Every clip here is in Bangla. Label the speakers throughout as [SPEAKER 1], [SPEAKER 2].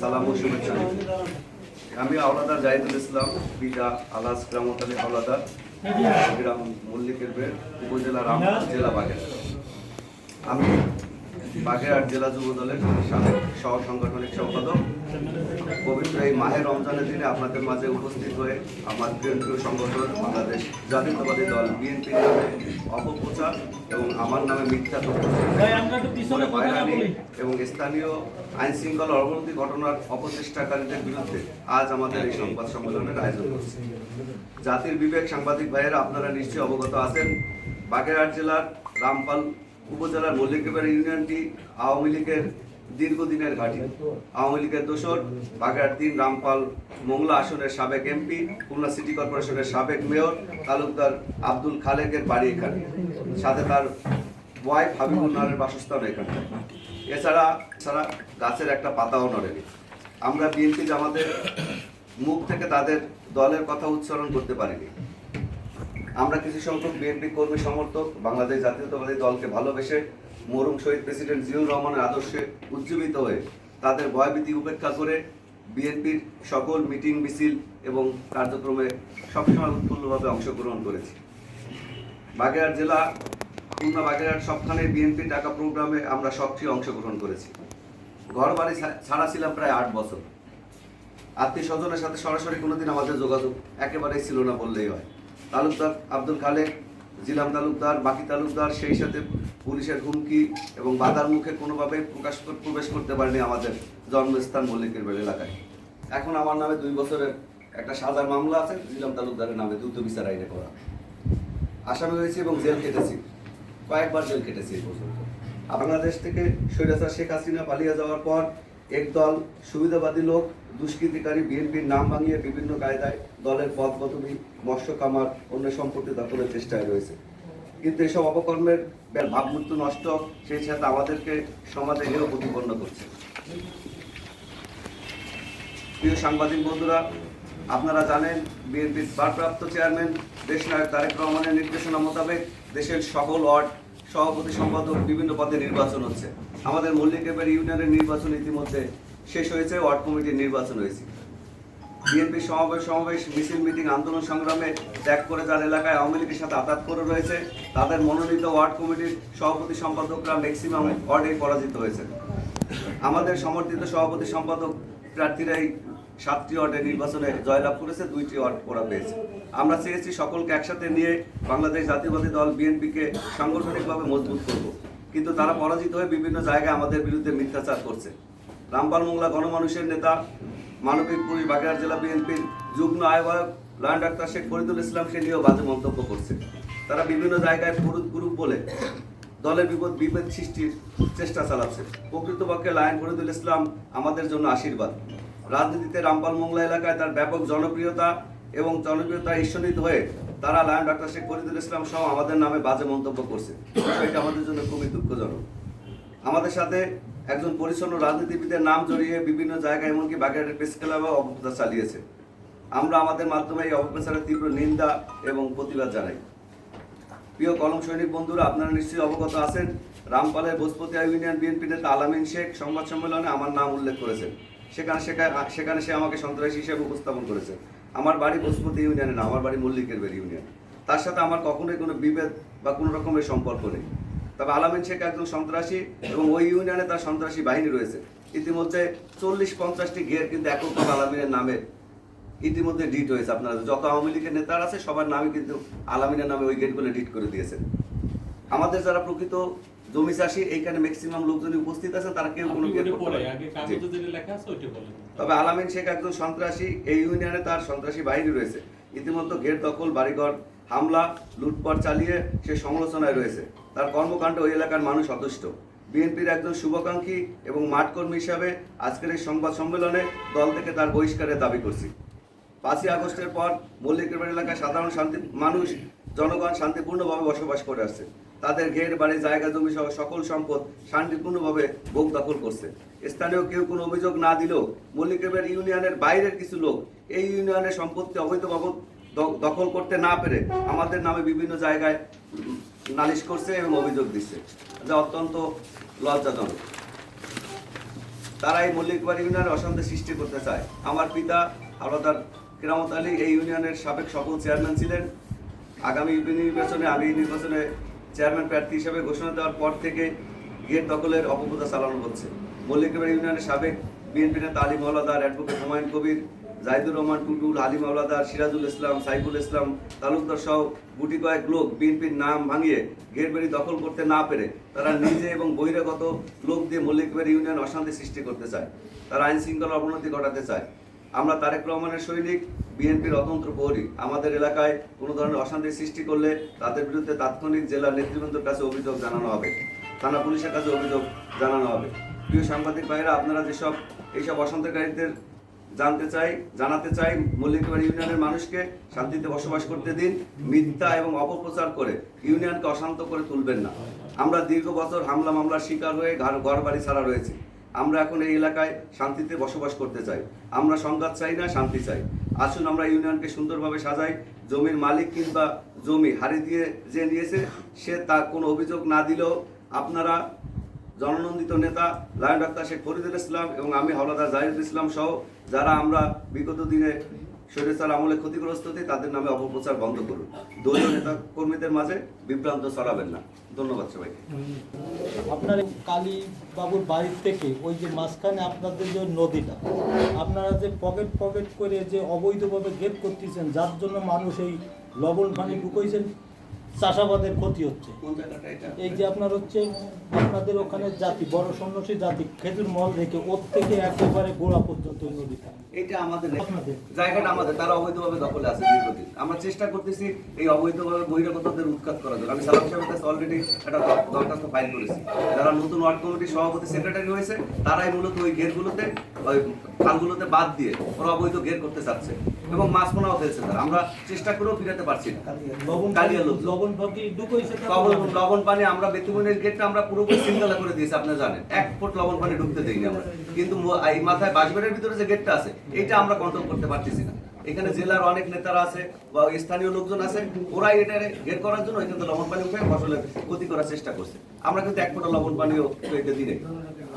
[SPEAKER 1] সালাম ও শুভেচ্ছা। আমি আওলাদার জাহিদুল ইসলাম, পিতা আলাস গ্রামতালী আওলাদার, গ্রাম মল্লিকের উপজেলা রামপুর, জেলা বাগের আমি বাগেরহাট জেলা যুব দলের সহ সাংগঠনিক সম্পাদক পবিত্র এই মাহে রমজানের দিনে আপনাদের মাঝে উপস্থিত হয়ে আমার প্রিয় সংগঠন বাংলাদেশ জাতীয়তাবাদী দল বিএনপির নামে অপপ্রচার এবং আমার নামে মিথ্যা এবং স্থানীয় আইন শৃঙ্খলা অবনতি ঘটনার অপচেষ্টাকারীদের বিরুদ্ধে আজ আমাদের এই সংবাদ সম্মেলনের আয়োজন করছি জাতির বিবেক সাংবাদিক ভাইয়েরা আপনারা নিশ্চয়ই অবগত আছেন। বাগেরহাট জেলার রামপাল উপজেলার মল্লিকবের ইউনিয়নটি আওয়ামী লীগের দীর্ঘদিনের ঘাঁটি। আওয়ামী লীগের দোসর, বাগেরহাট তিন, রামপাল মোংলা আসনের সাবেক এমপি, খুলনা সিটি কর্পোরেশনের সাবেক মেয়র, তালুকদার আব্দুল খালেকের বাড়ি এখানে। সাথে তার ওয়াইফ হাবিবুল নারের বাসস্থান এখানে। এছাড়া ছাড়া গাছের একটা পাতাও নড়েনি। আমরা বিএনপি জামাতের মুখ থেকে তাদের দলের কথা উচ্চারণ করতে পারিনি। আমরা কিছু সংখ্যক বিএনপি কর্মী সমর্থক বাংলাদেশ জাতীয়তাবাদী দলকে ভালোবেসে মরুম শহীদ প্রেসিডেন্ট জিয়াউর রহমানের আদর্শে উজ্জীবিত হয়ে তাদের ভয়ভীতি উপেক্ষা করে বিএনপির সকল মিটিং, মিছিল এবং কার্যক্রমে সবসময় উৎফুল্লভাবে অংশগ্রহণ করেছি। বাগেরহাট জেলা খুলনা বাগেরহাট সবখানে বিএনপি টাকা প্রোগ্রামে আমরা সক্রিয় অংশগ্রহণ করেছি। ঘর বাড়ি ছাড়া ছিলাম প্রায় আট বছর। আত্মীয় স্বজনের সাথে সরাসরি কোনোদিন আমাদের যোগাযোগ একেবারেই ছিল না বললেই হয়। তালুকদার আব্দুল খালেক, জিলাম তালুকদার, বাকি তালুকদার, সেই সাথে পুলিশের হুমকি এবং বাধার মুখে কোনোভাবেই প্রকাশ প্রবেশ করতে পারেনি আমাদের জন্মস্থান মল্লিকের বেড় এলাকায়। এখন আমার নামে দুই বছরের একটা সাজার মামলা আছে, জিলাম তালুকদারের নামে দ্রুত বিচার আইনে করা। আসামি হয়েছি এবং জেল কেটেছি কয়েকবার জেল কেটেছি এই পর্যন্ত। বাংলাদেশ থেকে স্বৈরাচার শেখ হাসিনা পালিয়ে যাওয়ার পর একদল সুবিধাবাদী লোক, দুষ্কৃতিকারী, বিএনপির নাম ভাঙিয়ে বিভিন্ন কায়দায় দলের পদ পদবি মৎস্য কামার অন্য সম্পত্তি দখলের চেষ্টায় রয়েছে। কিন্তু এসব অপকর্মের ভাবমূর্তি নষ্ট সেই সাথে আমাদেরকে সমাজে হেয় প্রতিপন্ন করছে। প্রিয় সাংবাদিক বন্ধুরা, আপনারা জানেন, বিএনপির ভারপ্রাপ্ত চেয়ারম্যান, দেশনায়ক তারেক রহমানের নির্দেশনা মোতাবেক দেশের সকল ওয়ার্ড, সভাপতি সম্পাদক বিভিন্ন পদে নির্বাচন হচ্ছে। আমাদের মল্লিকেবার ইউনিয়নের নির্বাচন ইতিমধ্যে শেষ হয়েছে, ওয়ার্ড কমিটির নির্বাচন হয়েছে। বিএনপি সমাবেশ সমাবেশ, মিছিল, মিটিং, আন্দোলন সংগ্রামে ত্যাগ করে যার এলাকায় আওয়ামী লীগের সাথে আঘাত করে রয়েছে, তাদের মনোনীত ওয়ার্ড কমিটির সভাপতি সম্পাদকরা ম্যাক্সিমাম ওয়ার্ডে পরাজিত হয়েছে আমাদের সমর্থিত সভাপতি সম্পাদক প্রার্থীরাই সাতটি ওয়ার্ডে নির্বাচনে জয়লাভ করেছে, দুইটি ওয়ার্ড ওরা পেয়েছে। আমরা চেয়েছি সকলকে একসাথে নিয়ে বাংলাদেশ জাতীয়বাদী দল বিএনপিকে সাংগঠনিকভাবে মজবুত করব। কিন্তু তারা পরাজিত হয়ে বিভিন্ন জায়গায় আমাদের বিরুদ্ধে মিথ্যাচার করছে। রামপাল মোংলা গণমানুষের নেতা মানবিক পুরী বাগেরহাট জেলা বিএনপির যুগ্ম আহ্বায়ক লয়ন ডাক্তার শেখ ফরিদুল ইসলাম সে নিয়েও বাজে মন্তব্য করছে। তারা বিভিন্ন জায়গায় পুরুত গ্রুপ বলে দলের বিপদ বিভেদ সৃষ্টির চেষ্টা চালাচ্ছে। প্রকৃতপক্ষে লায়ন ফরিদুল ইসলাম আমাদের জন্য আশীর্বাদ। রাজনীতিতে রামপাল মোংলা এলাকায় তার ব্যাপক জনপ্রিয়তা এবং জনপ্রিয়তা ঈশ্বরিত হয়ে তারা লায়ন ডাক্তার শেখ ফরিদুল ইসলাম সহ আমাদের নামে বাজে মন্তব্য করছে। এটা আমাদের জন্য খুবই দুঃখজনক। আমাদের সাথে একজন পরিচ্ছন্ন রাজনীতিবিদের নাম জড়িয়ে বিভিন্ন জায়গায়, এমনকি বাগেরহাটের প্রেস ক্লাবে অপপ্রচার চালিয়েছে। আমরা আমাদের মাধ্যমে এই অপপ্রচারের তীব্র নিন্দা এবং প্রতিবাদ জানাই। প্রিয় কলম সৈনিক বন্ধুরা, আপনারা নিশ্চয়ই অবগত আছেন, রামপালের বসপতি ইউনিয়ন বিএনপি নেতা আলামিন শেখ সংবাদ সম্মেলনে আমার নাম উল্লেখ করেছেন। সেখানে সেখানে সেখানে সে আমাকে সন্ত্রাসী হিসেবে উপস্থাপন করেছে। আমার বাড়ি বসপতি ইউনিয়নে না, আমার বাড়ি মল্লিকের বের ইউনিয়ন। তার সাথে আমার কখনোই কোনো বিভেদ বা কোনো রকমের সম্পর্ক নেই। তবে আলামিন শেখ একজন সন্ত্রাসী এবং ওই ইউনিয়নে তার সন্ত্রাসী বাহিনী রয়েছে। ইতিমধ্যে চল্লিশ পঞ্চাশটি ঘের কিন্তু এককভাবে আলামিনের নামে ইতিমধ্যে ডিট হয়েছে আপনারা। যত আওয়ামী লীগের নেতারা আছে সবার নামই কিন্তু আলামিনের নামে ওই গেটগুলো ডিট করে দিয়েছে। আমাদের যারা প্রকৃত জমি চাষি এইখানে ম্যাক্সিমাম লোকজনই উপস্থিত আছে তারা কেউ কোনো গেট। তবে আলামিন শেখ একজন সন্ত্রাসী এই ইউনিয়নে তার সন্ত্রাসী বাহিনী রয়েছে। ইতিমধ্যে ঘের দখল বাড়িঘর হামলা লুটপাট চালিয়ে সে সমালোচনায় রয়েছে। তার কর্মকাণ্ড ওই এলাকার মানুষ সন্তুষ্ট বিএনপির একজন শুভাকাঙ্ক্ষী এবং মাঠকর্মী হিসাবে আজকের এই সংবাদ সম্মেলনে দল থেকে তার বহিষ্কারের দাবি করছি। পাঁচই আগস্টের পর মল্লিকের এলাকায় সাধারণ শান্তি মানুষ, জনগণ শান্তিপূর্ণভাবে বসবাস করে আসছে। তাদের ঘের, বাড়ি, জায়গা, জমি সহ সকল সম্পদ শান্তিপূর্ণভাবে ভোগ দখল করছে। স্থানীয় কেউ কোনো অভিযোগ না দিলেও মল্লিকের ইউনিয়নের বাইরের কিছু লোক এই ইউনিয়নের সম্পত্তি অবৈধভাবে দখল করতে না পেরে আমাদের নামে বিভিন্ন জায়গায় নালিশ করছে এবং অভিযোগ দিচ্ছে, যা অত্যন্ত লজ্জাজনক। তারা এই মল্লিকবাড়ি ইউনিয়নে অশান্তি সৃষ্টি করতে চায়। আমার পিতা হাওলাদার কেরামত আলী এই ইউনিয়নের সাবেক সকল চেয়ারম্যান ছিলেন। আগামী নির্বাচনে আমি নির্বাচনে চেয়ারম্যান প্রার্থী হিসেবে ঘোষণা দেওয়ার পর থেকে গেট দখলের অপপ্রচার চালানো হচ্ছে। মল্লিকবাড়ি ইউনিয়নের সাবেক বিএনপি নেতা আলী মহলাদার অ্যাডভোকেট হুমায়ুন কবির জাহিদুর রহমান টুটুল আলী মাওলাদার, সিরাজুল ইসলাম, সাইফুল ইসলাম, তালুকদার সহ গুটি কয়েক লোক বিএনপির নাম ভাঙিয়ে গেটবাড়ি দখল করতে না পেরে তারা নিজে এবং বহিরাগত লোক দিয়ে মল্লিকবাড়ি ইউনিয়ন অশান্তি সৃষ্টি করতে চায়। তারা আইন শৃঙ্খলা অবনতি ঘটাতে চায়। আমরা তারেক রহমানের সৈনিক, বিএনপির অতন্ত্র প্রহরী। আমাদের এলাকায় কোনো ধরনের অশান্তি সৃষ্টি করলে তাদের বিরুদ্ধে তাৎক্ষণিক জেলা নেতৃবৃন্দের কাছে অভিযোগ জানানো হবে। থানা পুলিশের কাছে অভিযোগ জানানো হবে। প্রিয় সাংবাদিক ভাইরা আপনারা যেসব এইসব অশান্তিকারীদের জানতে চাই, জানাতে চাই মল্লিকবাড়ি ইউনিয়নের মানুষকে শান্তিতে বসবাস করতে দিন, মিথ্যা এবং অপপ্রচার করে ইউনিয়নকে অশান্ত করে তুলবেন না। আমরা দীর্ঘ বছর হামলা মামলার শিকার হয়ে ঘর বাড়ি ছাড়া রয়েছি। আমরা এখন এই এলাকায় শান্তিতে বসবাস করতে চাই। আমরা সংঘাত চাই না, শান্তি চাই। আসুন আমরা ইউনিয়নকে সুন্দরভাবে সাজাই। জমির মালিক কিংবা জমি হারি দিয়ে যে নিয়েছে, সে তার কোনো অভিযোগ না দিলেও আপনারা জননন্দিত নেতা লায়ন ডাক্তার শেখ ফরিদুল ইসলাম এবং আমি হাওলাদার জাহিদুল ইসলাম সহ যারা আমরা বিগত দিনে স্বৈরাচার আমলে ক্ষতিগ্রস্ত হতে তাদের নামে অপপ্রচার বন্ধ করুন। দলীয় নেতা কর্মীদের মাঝে বিভ্রান্ত ছড়াবেন না। ধন্যবাদ সবাইকে।
[SPEAKER 2] আপনার কালী বাবুর বাড়ির থেকে ওই যে মাঝখানে আপনাদের যে নদীটা, আপনারা যে পকেট পকেট করে যে অবৈধভাবে গেট করতেছেন, যার জন্য মানুষ এই লবণ পানি ঢুকাইছেন চাষাবাদের ক্ষতি হচ্ছে। এই যে আপনার হচ্ছে আপনাদের ওখানে জাতি বড় সন্ন্যাসী জাতি খেজুর মল থেকে ওর থেকে একেবারে গোড়া পর্যন্ত নদীটা।
[SPEAKER 1] এটা আমাদের জায়গাটা আমাদের তারা অবৈধভাবে দখলে আছে দীর্ঘদিন আমরা চেষ্টা করতেছি এই অবৈধভাবে বহিরাগতদের উৎখাত করার জন্য। আমি সালাম সাহেবের কাছে অলরেডি একটা দরখাস্ত ফাইল করেছি। যারা নতুন ওয়ার্ড কমিটির সভাপতি সেক্রেটারি হয়েছে তারাই মূলত ওই গেটগুলোতে ওই খালগুলোতে বাদ দিয়ে ওরা অবৈধ গেট করতে চাচ্ছে। এবং মাছ পোনাও ফেলছে তারা। আমরা চেষ্টা করেও ফিরাতে পারছি না।
[SPEAKER 2] লবণ
[SPEAKER 1] কালিয়া লোক।
[SPEAKER 2] লবণ
[SPEAKER 1] লবণ পানি আমরা বেতুমনের গেটটা আমরা পুরোপুরি শৃঙ্খলা করে দিয়েছি আপনি জানেন। এক ফুট লবণ পানি ঢুকতে দেইনি আমরা। কিন্তু এই মাথায় বাঁশবেড়ের ভিতরে যে গেটটা আছে এইটা আমরা কন্ট্রোল করতে পারতেছি না। এখানে জেলার অনেক নেতারা আছে বা স্থানীয় লোকজন আছে ওরাই এটা গেট করার জন্য এখানে লবণ পানি উঠে ফসলের ক্ষতি করার চেষ্টা করছে। আমরা কিন্তু এক ফোঁটা লবণ পানিও এটা দিনে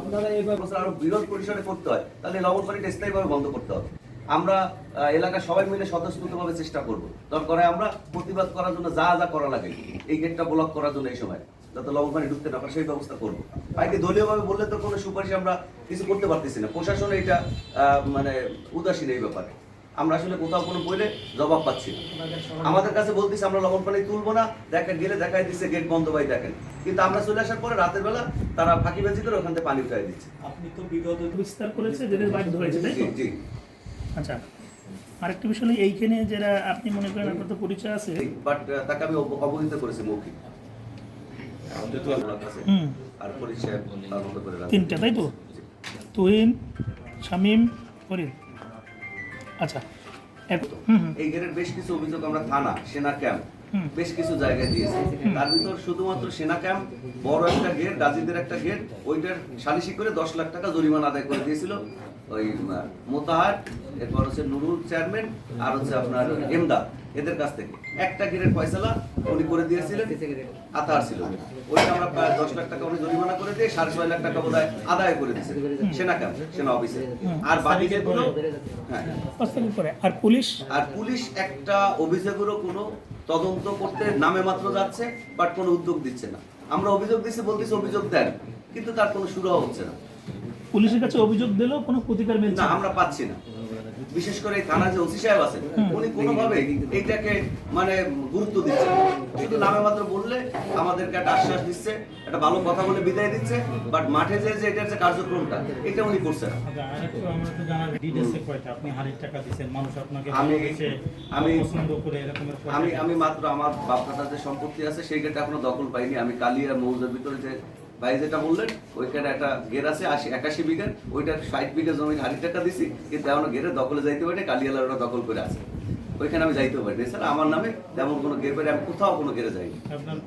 [SPEAKER 2] আপনারা এবার
[SPEAKER 1] আরও বিরোধ পরিসরে করতে হয় তাহলে লবণ পানিটা স্থায়ীভাবে বন্ধ করতে হবে। আমরা আহ, এলাকার সবাই মিলে স্বতঃস্ফূর্তভাবে চেষ্টা করব। দরকারে আমরা প্রতিবাদ করার জন্য যা যা করা লাগে এই গেটটা ব্লক করার জন্য এই সময় যাতে লবণ পানি ঢুকতে না পারে সেই ব্যবস্থা করব। বাইকে দলীয়ভাবে বললে তো কোনো সুপারিশ আমরা কিছু করতে পারতেছি না। প্রশাসন এটা মানে উদাসীন এই ব্যাপারে। আমরা আসলে কোথাও কোনো বইলে জবাব পাচ্ছি না। আমাদের কাছে বলতেছি আমরা লবণ পানি তুলবো না দেখা গেলে দেখাই দিচ্ছে গেট বন্ধ ভাই দেখেন। কিন্তু আমরা চলে আসার পরে রাতের বেলা তারা ফাঁকিবাজি করে ওখান থেকে পানি উঠাই দিচ্ছে।
[SPEAKER 2] আপনি তো বিগত
[SPEAKER 3] বিস্তার করেছে ধরেছে
[SPEAKER 1] জি জি।
[SPEAKER 3] আচ্ছা আরেকটা বিষয় হলো এইখানে যারা আপনি মনে করেন আপনার তো পরিচয় আছে
[SPEAKER 1] বাট তাকে আমি অব- অবহিত করেছি মৌখিক আর পরিচয়।
[SPEAKER 3] তিনটা তাই তো। তুহিন শামীম ফরিদ আচ্ছা
[SPEAKER 1] এই গেটের বেশ কিছু অভিযোগ আমরা থানা সেনা ক্যাম্প। বেশ কিছু জায়গায় দিয়েছি। তার ভিতর শুধুমাত্র সেনা ক্যাম্প বড় একটা গেট গাজীদের একটা গেট ওইটার সালিশি করে দশ লাখ টাকা জরিমানা আদায় করে দিয়েছিল ওই মোতাহার এরপর হচ্ছে নুরুল চেয়ারম্যান আর হচ্ছে আপনার এমদাদ এদের কাছ থেকে। একটা গেটের ফয়সালা উনি করে দিয়েছিলেন আতার ছিল। ওইটা আমরা প্রায় দশ লাখ টাকা উনি জরিমানা করে দিয়ে সাড়ে ছয় লাখ টাকা বোধ আদায় করে দিয়েছে। সেনা ক্যাম্প সেনা অফিসে। আর বাকি যেগুলো হ্যাঁ।
[SPEAKER 3] আর পুলিশ?
[SPEAKER 1] আর পুলিশ একটা অভিযোগেরও কোনো তদন্ত করতে নামে মাত্র যাচ্ছে বাট কোনো উদ্যোগ দিচ্ছে না। আমরা অভিযোগ দিচ্ছি বলতেছি অভিযোগ দেন কিন্তু তার কোনো শুরু হচ্ছে না।
[SPEAKER 3] পুলিশের কাছে অভিযোগ দিলেও কোনো প্রতিকার মিলছে
[SPEAKER 1] না। আমরা পাচ্ছি না। বিশেষ করে থানার যে ওসি সাহেব আছেন উনি কোনোভাবে এইটাকে মানে গুরুত্ব দিচ্ছে শুধু নামে মাত্র বললে আমাদেরকে একটা আশ্বাস দিচ্ছে একটা ভালো কথা বলে বিদায় দিচ্ছে বাট মাঠে যে যে এটার যে কার্যক্রমটা এটা উনি করছে না।
[SPEAKER 4] আচ্ছা, আরেকটু আমরা তো জানার ডিটেলসে কয়টা? আপনি হাজার টাকা দিচ্ছেন মানুষ আপনাকে
[SPEAKER 1] আমি- আমি- মাত্র আমার বাপখাটার যে সম্পত্তি আছে সেই গেটটা এখনও দখল পাইনি। আমি কালিয়া মৌজার ভিতরে যে ভাই যেটা বললেন ওইখানে একটা গের আছে আশি একাশি বিঘের ওইটা ষাট বিঘা জমি হাড়ি টাকা দিছি কিন্তু এমন গেরে দখলে যাইতে পারে কালিয়ালার ওটা দখল করে আছে। ওইখানে আমি যাইতে পারি স্যার আমার নামে তেমন কোনো গের পারে আমি কোথাও কোনো গেরে যাইনি।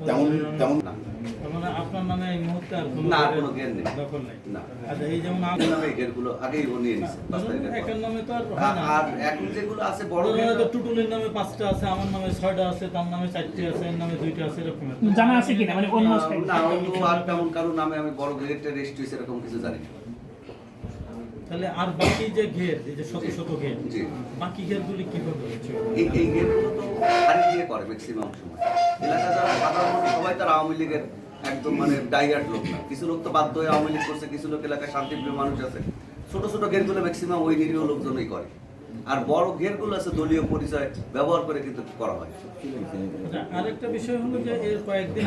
[SPEAKER 5] তেমন তেমন
[SPEAKER 4] মানে আপনার নামে এই মুহূর্তে আর কোনো
[SPEAKER 1] না, কোনো গের নেই।
[SPEAKER 4] দখল নেই।
[SPEAKER 1] না।
[SPEAKER 4] আচ্ছা এই যেমন
[SPEAKER 1] আমার নামে গেরগুলো আগেই ও নিয়ে নিছে পাঁচ
[SPEAKER 4] ধরুন
[SPEAKER 1] তারিখের পর।
[SPEAKER 4] একের নামে তো আর
[SPEAKER 1] আর- এখন যেগুলো আছে বড়
[SPEAKER 4] বড় তো টুটুলের নামে পাঁচটা আছে আমার নামে ছয়টা আছে তার নামে চারটে আছে এর নামে দুইটা আছে এরকম
[SPEAKER 3] জানা আছে কিনা? মানে অন্য
[SPEAKER 1] না অন্য আর তেমন কারও নামে আমি বড় গেটের রেজিস্ট্রি এরকম কিছু জানি না।
[SPEAKER 4] তাহলে আর বাকি যে ঘের এই যে শত শত ঘের
[SPEAKER 1] জি।
[SPEAKER 4] বাকি ঘেরগুলি কীভাবে হচ্ছে?
[SPEAKER 1] এই এই করে ম্যাক্সিমাম সময়। এলাকা যারা সাধারণ মানুষ সবাই তারা আওয়ামী লীগের একদম মানে ডাইয়ার্ড লোক না। কিছু লোক তো বাধ্য হয়ে আওয়ামী লীগ করছে কিছু লোক এলাকায় শান্তিপ্রিয় মানুষ আছে। ছোট ছোট গেটগুলো ম্যাক্সিমাম ওই নিরীহ লোকজনই করে। আর বড় ঘেরগুলো আছে দলীয় পরিচয় ব্যবহার করে কিন্তু করা হয়।
[SPEAKER 4] আচ্ছা, আরেকটা বিষয় হলো যে এর কয়েকদিন